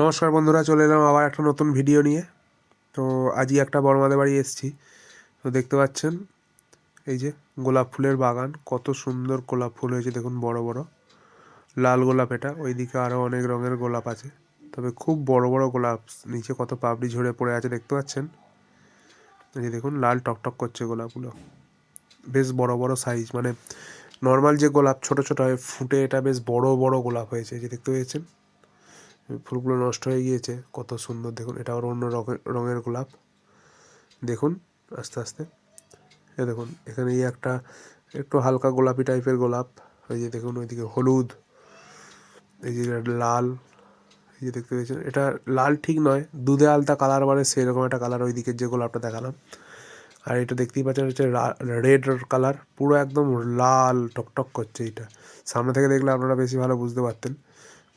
নমস্কার বন্ধুরা, চলে এলাম আবার একটা নতুন ভিডিও নিয়ে। তো আজই একটা বড়মাদের বাড়ি এসেছি। তো দেখতে পাচ্ছেন, এই যে গোলাপ ফুলের বাগান, কত সুন্দর গোলাপ ফুল হয়েছে, দেখুন বড় বড়। লাল গোলাপ এটা, ওইদিকে আরও অনেক রঙের গোলাপ আছে। তবে খুব বড় বড় গোলাপ, নিচে কত পাপড়ি ঝরে পড়ে আছে, দেখতে পাচ্ছেন? এই যে দেখুন, লাল টকটক করছে গোলাপগুলো। বেশ বড় বড় সাইজ মানে নর্মাল যে গোলাপ ছোট ছোট হয়, ফুটে এটা বেশ বড় বড় গোলাপ হয়েছে যে দেখতে পেয়েছেন? ফুলগুলো নষ্ট হয়ে গিয়েছে, কত সুন্দর, দেখুন, এটা আবার অন্য রঙের গোলাপ। দেখুন, আস্তে আস্তে। এ দেখুন, এখানে এই একটা একটু হালকা গোলাপি টাইপের গোলাপ। এই যে দেখুন, ওইদিকে হলুদ, এই যে লাল, এই যে দেখতে পেয়েছেন। এটা লাল ঠিক নয়, দুধে আলতা কালার মানে সেরকম একটা কালার ওই দিকের যে গোলাপটা দেখালাম। আর এটা দেখতেই পাচ্ছেন হচ্ছে রেড কালার, পুরো একদম লাল টকটক করছে এটা সামনে থেকে দেখলে আপনারা বেশি ভালো বুঝতে পারতেন,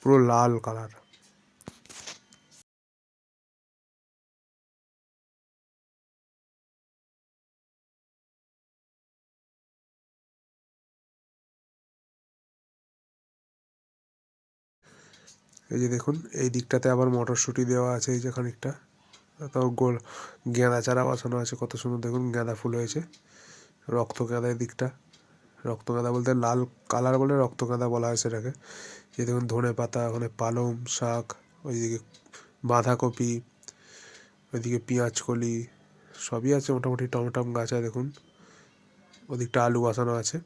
পুরো লাল কালার। এই যে দেখুন, এই দিকটাতে আবার মটরশুঁটি দেওয়া আছে, এই যে খানিকটা। তাও গোল গাঁদা চারা বসানো আছে, কত সুন্দর দেখুন, গাঁদা ফুল হয়েছে। রক্ত গাঁদা দিকটা। রক্ত গাঁদা বলতে লাল কালার বলে রক্ত গাঁদা বলা হয় সেটাকে। এই দেখুন, ধনে পাতা, ওখানে পালং শাক, ওইদিকে বাঁধাকপি, ওইদিকে কলি, সবই আছে মোটামুটি টমটম গাছ দেখুন। ওদিকটা আলু বসানো আছে।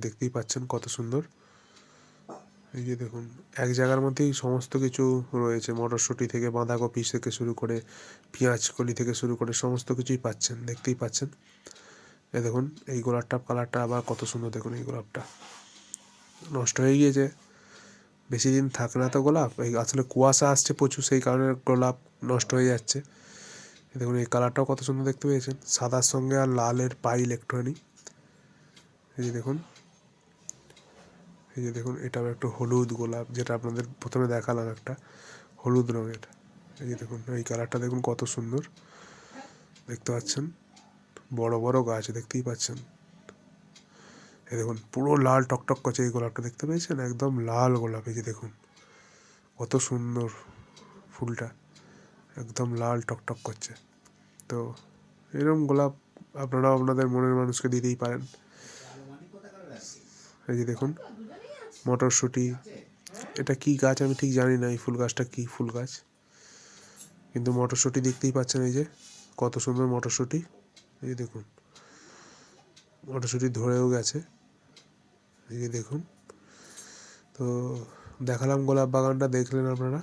দেখতেই পাচ্ছেন কত সুন্দর। এই যে দেখুন, এক জায়গার মধ্যেই সমস্ত কিছু রয়েছে। মটরশুঁটি থেকে বাঁধাকপি থেকে শুরু করে পেঁয়াজ কলি থেকে শুরু করে সমস্ত কিছুই পাচ্ছেন, দেখতেই পাচ্ছেন। এ দেখুন, এই গোলাপটা কালারটা আবার কত সুন্দর, দেখুন এই গোলাপটা। নষ্ট হয়ে গিয়েছে। বেশি দিন থাকে না তো গোলাপ। এই আসলে কুয়াশা আসছে প্রচুর, সেই কারণে গোলাপ নষ্ট হয়ে যাচ্ছে। দেখুন, এই কালারটাও কত সুন্দর দেখতে পেয়েছেন। সাদার সঙ্গে আর লালের পাইল একটুখানি এই দেখুন এই যে দেখুন এটাও একটু হলুদ গোলাপ, যেটা আপনাদের প্রথমে দেখালাম একটা, হলুদ রঙের। এই যে দেখুন, এই কালারটা দেখুন কত সুন্দর। দেখতে পাচ্ছেন? বড় বড় গাছ, দেখতেই পাচ্ছেন। এই দেখুন, পুরো লাল টকটক করছে এই গোলাপটা, দেখতে পেয়েছেন? একদম লাল গোলাপ, এই যে দেখুন। কত সুন্দর ফুলটা, একদম লাল টকটক করছে। তো এরকম গোলাপ আপনারাও আপনাদের মনের মানুষকে দিতেই পারেন। এই যে দেখুন মটরশুঁটি, এটা কি গাছ আমি ঠিক জানি না, এই ফুল গাছটা কী ফুল গাছ? কিন্তু মটরশুঁটি দেখতেই পাচ্ছেন এই যে, কত সুন্দর মটরশুঁটি। এই দেখুন, মটরশুঁটি ধরেও গেছে। এই দেখুন, তো দেখালাম গোলাপ বাগানটা, দেখলেন আপনারা?